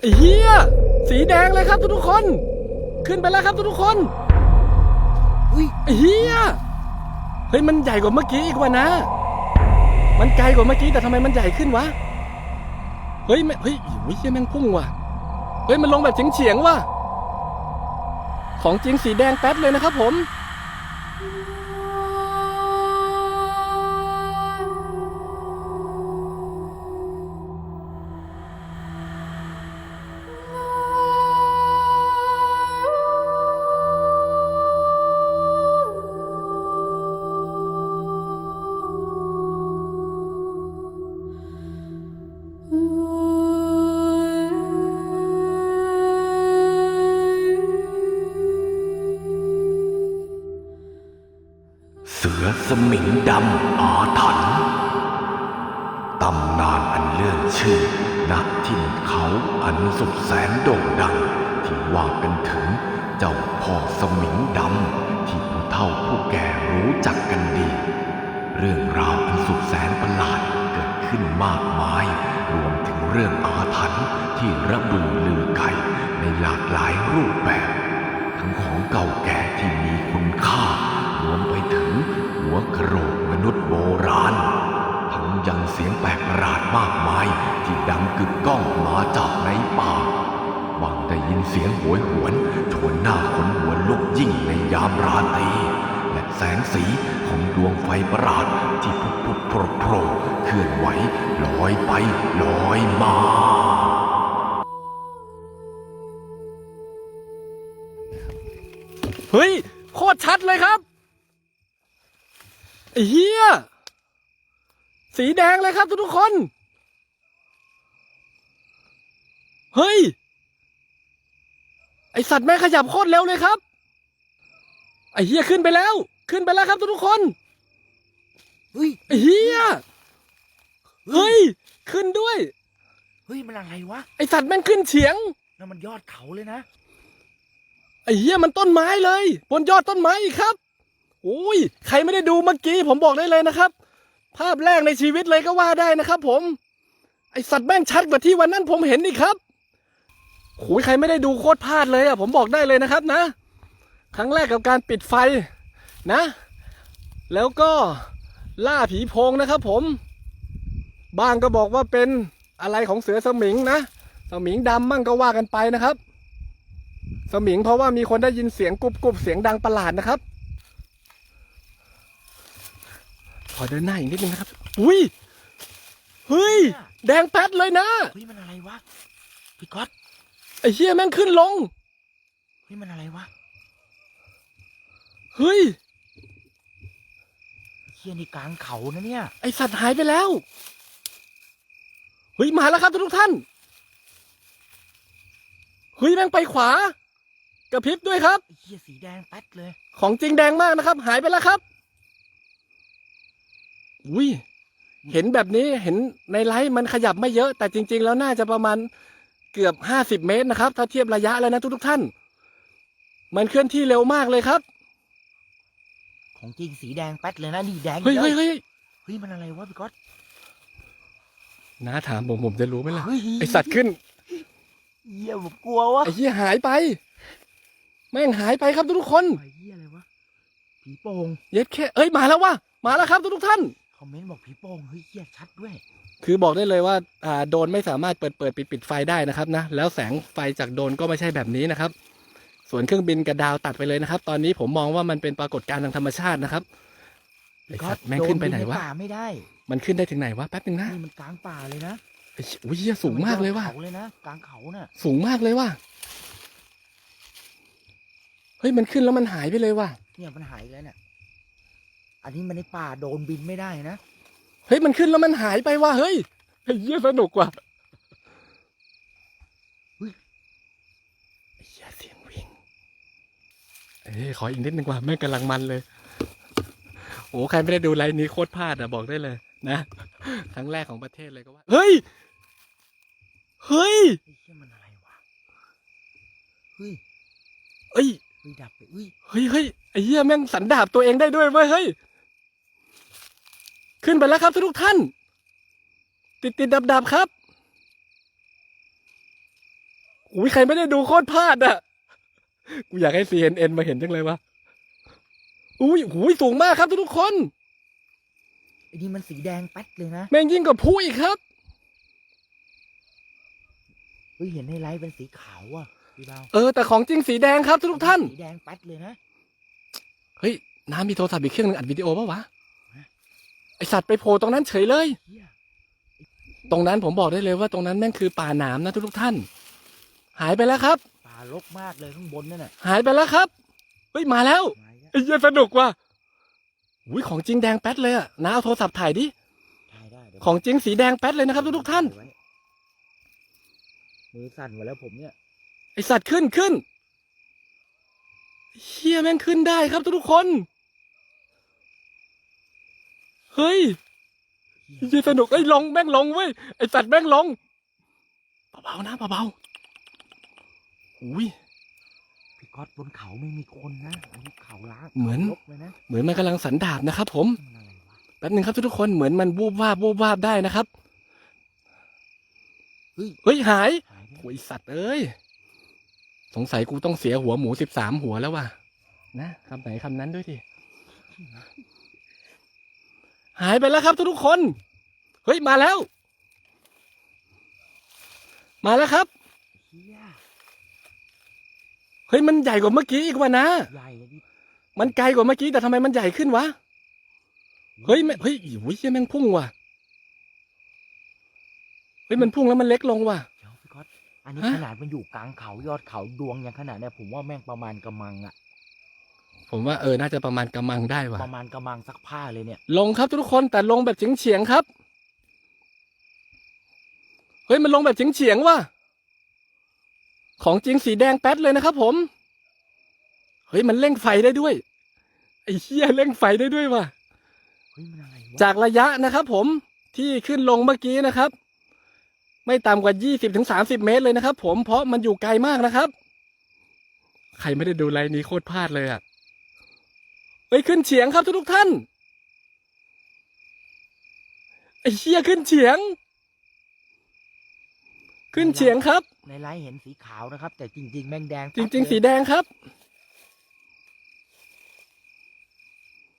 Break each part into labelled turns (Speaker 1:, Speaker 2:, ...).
Speaker 1: ไอ้เฮียสีแดงเลยครับทุกๆคน ขึ้นไปแล้วครับทุกๆคน
Speaker 2: อุ้ย
Speaker 1: ไอ้เฮียเฮ้ยมันใหญ่กว่าเมื่อกี้อีกว่านะ มันไกลกว่าเมื่อกี้แต่ทำไมมันใหญ่ขึ้นวะเฮ้ยแม่เฮ้ยโอ้ยเฮียแม่งพุ่งว่ะเฮ้ยมันลงแบบเฉียงๆว่ะของจริงสีแดงแป๊ดเลยนะครับผม
Speaker 3: มิงดำอาถรรพ์ตำนานอันเลื่อนชื่อณทิ่นเขาอันสุดแสนโด่งดัง ที่ว่าเป็นถึงเจ้าพ่อสมิงดำที่ผู้เฒ่าผู้แก่รู้จักกันดี เรื่องราวอันสุดแสนประหลาดเกิดขึ้นมากมาย รวมถึงเรื่องอาถรรพ์ที่ระบือลือไก่ในหลากหลายรูปแบบ ทั้งของเก่าแก่ที่มีคุณค่า รวมไปถึงหัวกระโหลกมนุษย์โบราณ ทั้งยังเสียงแปลกประหลาดมากมายที่ดังกึกก้องมาจากในป่าบางได้ยินเสียงโหวยหวนชวนหน้าขนหัวลุกยิ่งในยามราตรีและแสงสีของดวงไฟประหลาดที่พุบพุบโผล่โผล่เคลื่อนไหวลอยไปลอยมา
Speaker 1: เฮ้ย โคตรชัดเลยครับ เฮียสีแดงเลยครับทุกๆคน เฮ้ย ไอสัตว์แม่งขยับโคตรเร็วเลยครับ ไอเฮียขึ้นไปแล้ว ขึ้นไปแล้วครับทุกๆคน
Speaker 2: เฮ้ย
Speaker 1: ไอเฮียเฮ้ย ขึ้นด้วย
Speaker 2: เฮ้ย มันอะไรวะ
Speaker 1: ไอสัตว์แม่งขึ้นเฉียง
Speaker 2: นั่นมันยอดเขาเลยนะ
Speaker 1: ไอ้เหี้ยมันต้นไม้เลย บนยอดต้นไม้อีกครับโอ้ยใครไม่ได้ดูเมื่อกี้ผมบอกได้เลยนะครับ ภาพแรกในชีวิตเลยก็ว่าได้นะครับ ผม ไอสัตว์แม่งชัดกว่าที่วันนั้นผมเห็นอีกครับโอ้ยใครไม่ได้ดูโคตรพลาดเลยอะผมบอกได้เลยนะครับนะ ครั้งแรกกับการปิดไฟนะ แล้วก็ล่าผีโพงนะครับ ผมบ้างก็บอกว่าเป็นอะไรของเสือสมิงนะสมิงดำมั่งก็ว่ากันไปนะครับ สมิงเพราะว่ามีคนได้ยินเสียงกรุบกรุบเสียงดังประหลาดนะครับ ข อเดินหน้าอีกนิดนึงนะครับ อุ้ย เฮ้ย แดงแป๊ดเลยนะ
Speaker 2: เฮ้ยมันอะไรวะพี่ก๊อต
Speaker 1: ไอ้เหี้ยแม่งขึ้นลง
Speaker 2: เฮ้ยมันอะไรวะ
Speaker 1: เฮ้ย
Speaker 2: เฮียนี่กลางเขานะเนี่ย
Speaker 1: ไอสัตว์หายไปแล้ว เฮ้ยมาแล้วครับทุกท่าน เฮ้ยแม่งไปขวา กระพริบด้วยครับ
Speaker 2: ไอ้เฮียสีแดงแป๊ดเลย
Speaker 1: ของจริงแดงมากนะครับ หายไปแล้วครับ อุ้ยเห็นแบบนี้เห็นในไลฟ์มันขยับไม่เยอะ แต่จริง ๆ แล้วน่าจะประมาณเกือบห้าสิบเมตรนะครับ ถ้าเทียบระยะแล้วนะทุกๆท่าน มันเคลื่อนที่เร็วมากเลยครับ
Speaker 2: ของจริงสีแดงแป๊ดเลยนะนี่แดง
Speaker 1: เฮ้ย
Speaker 2: อะ
Speaker 1: เฮ้ยเฮ้ย
Speaker 2: เฮ้ยมันอะไรวะพี่ก๊อต
Speaker 1: น้าถามผมผมจะรู้ไหมล่ะ
Speaker 2: เฮ้ย
Speaker 1: ไอสัตว์ขึ้น
Speaker 2: เฮียผมกลัววะ
Speaker 1: ไอเหี้ยหายไป แม่งหายไปครับทุกๆคน
Speaker 2: ไอ้เฮียอะไรวะผีโป่ง
Speaker 1: เย็ดแค่เอ้ยมาแล้วว่ะมาแล้วครับทุกๆท่าน
Speaker 2: ค อมเมนต์บอกผีโป่งเฮ้ยเฮียชัดด้วย
Speaker 1: คือบอกได้เลยว่าอ่าโดรนไม่สามารถเปิดเปิดปิดปิดไฟได้นะครับนะแล้วแสงไฟจากโดรนก็ไม่ใช่แบบนี้นะครับ ส่วนเครื่องบินกับดาวตัดไปเลยนะครับ ตอนนี้ผมมองว่ามันเป็นปรากฏการณ์ทางธรรมชาตินะครับไอ้
Speaker 2: พี่ก๊อ
Speaker 1: สั
Speaker 2: ต
Speaker 1: ตว์แม่งขึ้นไปไหนวะ
Speaker 2: โดบิใป่าไม่ได้
Speaker 1: มันขึ้นได้ถึงไหนวะแป๊บนึงนะ
Speaker 2: นี่มันกลางป่าเลยนะ
Speaker 1: ไอ้เหี้ยอุ้ยเหี้ยสูงมากเลยว่ะ
Speaker 2: เขาเลยนะกลางเขาน่ะ
Speaker 1: สูงมากเลยว่ะ เฮ้ยมันขึ้นแล้วมันหายไปเลยว่ะ
Speaker 2: เนี่ยมันหายแล้วเนี่ย อันนี้มันในป่าโดนบินไม่ได้นะ
Speaker 1: เฮ้ย มันขึ้นแล้วมันหายไปว่ะเฮ้ยไอ้เหี้ยสนุกว่ะ
Speaker 2: เฮ้ย
Speaker 1: ไอ้เหี้ยเสียงวิ่งเอ้ยขออีกนิดนึงว่ะแม่งกำลังมันเลย โอ้ใครไม่ได้ดูไลน์นี้โคตรพลาดอะบอกได้เลย นะครั้งแรกของประเทศเลยก็ว่า เฮ้ย เฮ้ย
Speaker 2: ไอ้เชี่ยมันอะไรวะ เฮ้ย
Speaker 1: เอ้ย
Speaker 2: เฮ้ยดับไปเฮ้ย
Speaker 1: เฮ้ยเฮ้ยไอ้เหี้ยแม่งสันดาบตัวเองได้ด้วยเว้ยเฮ้ย ขึ้นไปแล้วครับทุกท่าน ติดติดดับดับๆครับอุ้ยใครไม่ได้ดูโคตรพลาดอะ กูอยากให้ CNN มาเห็นจังเลยวะอุ้ยหูยสูงมากครับทุกๆคน
Speaker 2: ไอ้นี่มันสีแดงแป๊ดเลยนะ
Speaker 1: แม่งยิ่งกว่าผู้อีกครับ
Speaker 2: เฮ้ยเห็นในไลฟ์เป็นสีขาวอะพี่เบา
Speaker 1: เออ แต่ของจริงสีแดงครับทุกๆท่าน
Speaker 2: สีแดงแป๊ดเลยนะ
Speaker 1: เฮ้ย น้ำมีโทรศัพท์อีกเครื่องหนึงอัดวิดีโอป่าวะ ไอสัตว์ไปโผล่ตรงนั้นเฉยเลย
Speaker 2: เฮีย
Speaker 1: ตรงนั้นผมบอกได้เลยว่าตรงนั้นแม่งคือป่าหนามนะทุกๆท่าน หายไปแล้วครับ
Speaker 2: ป่ารกมากเลยข้างบนนั่นน่ะ
Speaker 1: หายไปแล้วครับ เฮ้ยมาแล้ว
Speaker 2: มาอีกแล้ว
Speaker 1: ไอ้เหี้ยสนุกว่ะอุ้ยของจริงแดงแป๊ดเลยอะน้าเอาโทรศัพท์ถ่ายดิ
Speaker 2: ถ่ายได้เดี๋ยว
Speaker 1: ของจริงสีแดงแป๊ดเลยนะครับทุกๆท่าน
Speaker 2: ไว้มือสั่นหมดแล้วผมเนี่ย
Speaker 1: ไอสัตว์ขึ้นขึ้นเชี่ยแม่งขึ้นได้ครับทุกๆคน เฮ้ยเหี้ยสนุกไอ้ยลงแม่งลงเว้ยไอ้สัตว์แม่งลงเบาๆนะเบาๆอุ้ย
Speaker 2: พี่ก๊อตบนเขาไม่มีคนนะอันนี้เขาล้าง
Speaker 1: เหมือน
Speaker 2: รกเลยนะ
Speaker 1: เหมือนมันกำลังสันดาบนะครับ ผม
Speaker 2: มันอะไรวะ
Speaker 1: แป๊บหนึ่งครับทุกๆคนเหมือนมันวูบวาบวูบวาบได้นะครับ
Speaker 2: เฮ้ย
Speaker 1: เฮ้ยหาย
Speaker 2: หายไป
Speaker 1: โอ้ยสัตว์เอ้ยสงสัยกูต้องเสียหัวหมูสิบสามหัวแล้วว่ะนะคำไหนคำนั้นด้วยดิ หายไปแล้วครับทุกๆคน เฮ้ย มาแล้ว มาแล้วครับ
Speaker 2: เฮีย
Speaker 1: เฮ้ย มันใหญ่กว่าเมื่อกี้อีกว่ะนะ
Speaker 2: ใหญ่เลยดิ
Speaker 1: มันไกลกว่าเมื่อกี้แต่ทำไมมันใหญ่ขึ้นวะ เฮ้ยแม่เฮ้ยโอ้ยเหี้ยแม่งพุ่งว่ะ เฮ้ย มันพุ่งแล้วมันเล็กลงว่ะ
Speaker 2: เดี๋ยวพี่ก๊อตอันนี้
Speaker 1: ฮะ
Speaker 2: ขนาดมันอยู่กลางเขายอดเขาดวงอย่างขนาดเนี้ยผมว่าแม่งประมาณกระมังอะ
Speaker 1: ผมว่าเออน่าจะประมาณกำมังได้ว่ะ
Speaker 2: ประมาณกระมังซักผ้าเลยเนี่ย
Speaker 1: ลงครับทุกคนแต่ลงแบบเฉียงเฉียงๆครับ เฮ้ยมันลงแบบเฉียงเฉียงๆว่ะ ของจริงสีแดงแป๊ดเลยนะครับผม เฮ้ยมันเร่งไฟได้ด้วย ไอ้เหี้ยเร่งไฟได้ด้วยว่ะ
Speaker 2: เฮ้ยมันอะไรวะ
Speaker 1: จากระยะนะครับผมที่ขึ้นลงเมื่อกี้นะครับ ไม่ต่ำกว่ายี่สิบถึงสามสิบเมตรเลยนะครับผมเพราะมันอยู่ไกลมากนะครับ ใครไม่ได้ดูไลน์นี้โคตรพลาดเลยอะ เฮ้ยขึ้นเฉียงครับทุกๆท่านไอ้เชี่ยขึ้นเฉียง ขึ้นเฉียงครับ
Speaker 2: ในไลฟ์เห็นสีขาวนะครับ แต่จริง ๆ แม่งแดง
Speaker 1: จริง ๆ สีแดงครับ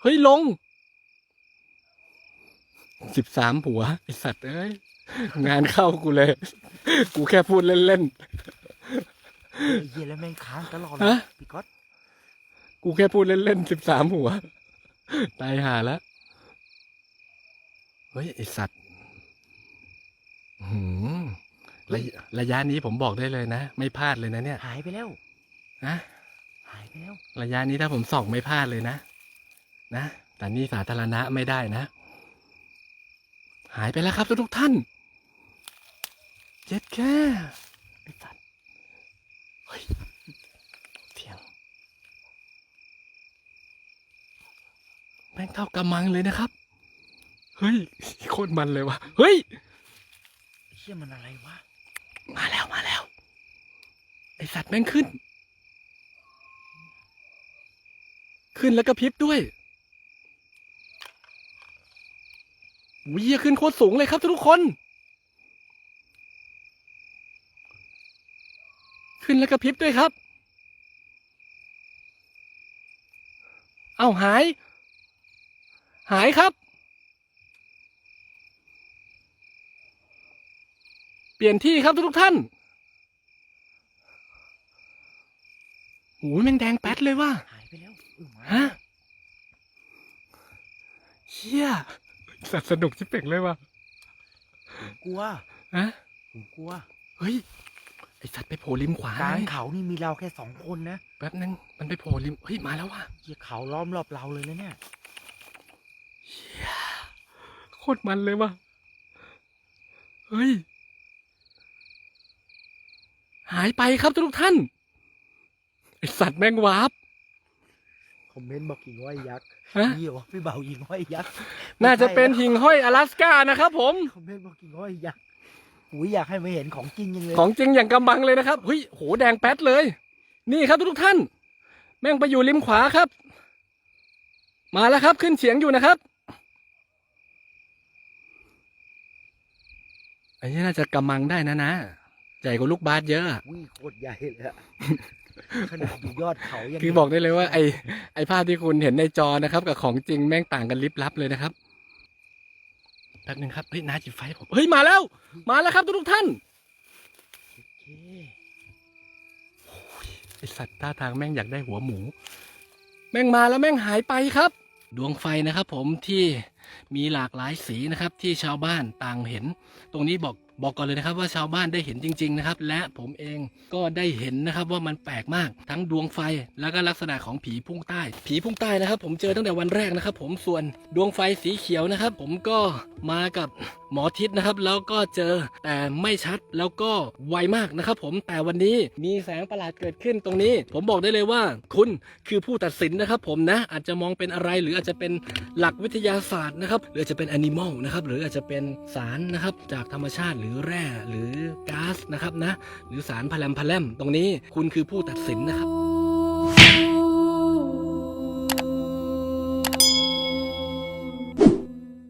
Speaker 1: เฮ้ยลงสิบสามหัวไอสัตว์เอ้ยงานเข้ากูเลย กูแค่พูดเล่น
Speaker 2: ไอ้เหี้ยแล้วแม่งค้างตลอดเลย
Speaker 1: ฮะ
Speaker 2: พี่ก๊อต
Speaker 1: ๆ กูแค่พูดเล่นๆสิบสามหัว ตายห่าแล้ว เฮ้ย ไอสัตว์อื้อหือระยะระยะนี้ผมบอกได้เลยนะ ไม่พลาดเลยนะเนี่ย
Speaker 2: หายไปแล้ว
Speaker 1: นะ
Speaker 2: หายไปแล้ว
Speaker 1: ระยะนี้ถ้าผมส่องไม่พลาดเลยนะ นะ แต่นี่สาธารณะไม่ได้นะ หายไปแล้วครับทุกๆท่าน เจ็ดแค่ไอ้สัตว์เฮ้ยเถียง แม่งเท่ากำมังเลยนะครับ เฮ้ยโคตรมันเลยวะเฮ้ย
Speaker 2: ไอ้เชี่ยมันอะไรวะ
Speaker 1: มาแล้วมาแล้ว ไอสัตว์แม่งขึ้น ขึ้นแล้วก็พริบด้วยวิเหี้ยขึ้นโคตรสูงเลยครับทุกคน ขึ้นแล้วก็พริบด้วยครับ เอ้าหาย หายครับ เปลี่ยนที่ครับทุกๆท่านโอ้ยแม่งแดงแป๊ดเลยว่ะ
Speaker 2: หายไปแล้วเออมา
Speaker 1: ฮะเชี่ยสัตว์สนุกชิบเป่งเลยว่ะ
Speaker 2: ผมกลัว
Speaker 1: ฮะ
Speaker 2: ผมกลัว
Speaker 1: เฮ้ย ไอสัตว์ไปโผล่ริมขวาก
Speaker 2: ลาง
Speaker 1: ไง
Speaker 2: เขานี่มีเราแค่สองคนนะ
Speaker 1: แป๊บนึง มันไปโผล่ริม เฮ้ย มาแล้วว่ะ
Speaker 2: เหี้ยเขาล้อมรอบเราเลยนะเนี่ย
Speaker 1: โคตรมันเลยว่ะ เฮ้ย หายไปครับทุกท่าน ไอสัตว์แม่งวาร์ป
Speaker 2: คอมเมนต์บอกหิ่งห้อยยักษ์
Speaker 1: ฮะ
Speaker 2: เหี้ยวพี่เบาหิ่งห้อยยักษ์
Speaker 1: น่าจะเป็นหิ่งห้อยอลาสก้านะครับผม
Speaker 2: คอมเมนต์บอกหิ่งห้อยยักษ์อุ้ยอยากให้มาเห็นของจริงยังเลย
Speaker 1: ของจริงอย่างกำบังเลยนะครับเฮ้ยโหแดงแป๊ดเลย นี่ครับทุกท่าน แม่งไปอยู่ริมขวาครับ มาแล้วครับขึ้นเฉียงอยู่นะครับ อันนี้น่าจะกำมังได้นะนะ ใหญ่กว่าลูกบาสเยอะอะ
Speaker 2: วิ่งโคตรใหญ่เลยอะขนาดอยู่ยอดเขายัง
Speaker 1: คือบอกได้เลยว่าไอไอภาพที่คุณเห็นในจอนะครับ กับของจริงแม่งต่างกันลิบลับเลยนะครับแป๊บนึงครับเฮ้ยน้าจิบไฟผมเฮ้ยมาแล้ว มาแล้วครับทุกๆท่าน
Speaker 2: โอเค
Speaker 1: ไอสัตว์ท่าทางแม่งอยากได้หัวหมู แม่งมาแล้วแม่งหายไปครับ ดวงไฟนะครับ ผมที่ มีหลากหลายสีนะครับที่ชาวบ้านต่างเห็น ตรงนี้บอกบอกก่อนเลยนะครับว่าชาวบ้านได้เห็นจริง ๆ นะครับ และผมเองก็ได้เห็นนะครับว่ามันแปลกมากทั้งดวงไฟ แล้วก็ลักษณะของผีพุ่งใต้ ผีพุ่งใต้นะครับ ผมเจอตั้งแต่วันแรกนะครับ ผมส่วนดวงไฟสีเขียวนะครับ ผมก็มากับ หมอทิศนะครับ แล้วก็เจอแต่ไม่ชัดแล้วก็ไวมากนะครับ ผมแต่วันนี้มีแสงประหลาดเกิดขึ้นตรงนี้ ผมบอกได้เลยว่า คุณคือผู้ตัดสินนะครับ ผมนะ อาจจะมองเป็นอะไรหรืออาจจะเป็นหลักวิทยาศาสตร์นะครับ หรืออาจจะเป็นแอนิมอลนะครับหรืออาจจะเป็นสารนะครับจากธรรมชาติหรือแร่หรือก๊าซนะครับนะ หรือสารพลัมพลัมตรงนี้ คุณคือผู้ตัดสินนะครับ